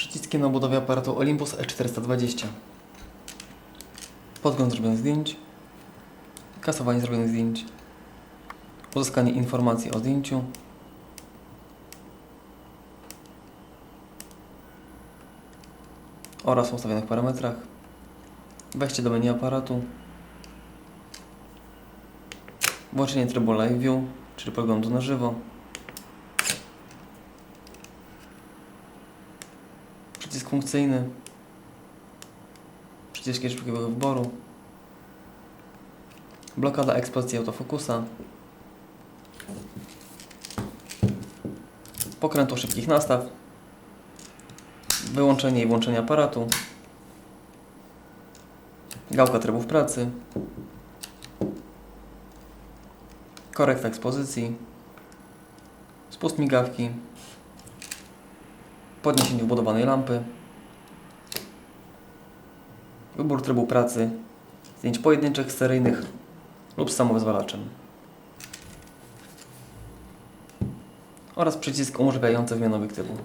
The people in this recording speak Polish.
Przyciskiem na budowie aparatu Olympus E E420. Podgląd zrobionych zdjęć. Kasowanie zrobionych zdjęć. Uzyskanie informacji o zdjęciu. Oraz ustawionych parametrach. Wejście do menu aparatu. Włączenie trybu Live View, czyli poglądu na żywo. Przycisk funkcyjny. Przycisk szybkiego wyboru. Blokada ekspozycji autofokusa. Pokrętło szybkich nastaw. Wyłączenie i włączenie aparatu. Gałka trybów pracy. Korekta ekspozycji. Spust migawki. Podniesienie wbudowanej lampy. Wybór trybu pracy. Zdjęć pojedynczych, seryjnych lub z. Oraz przycisk umożliwiający wymianę obiektywu.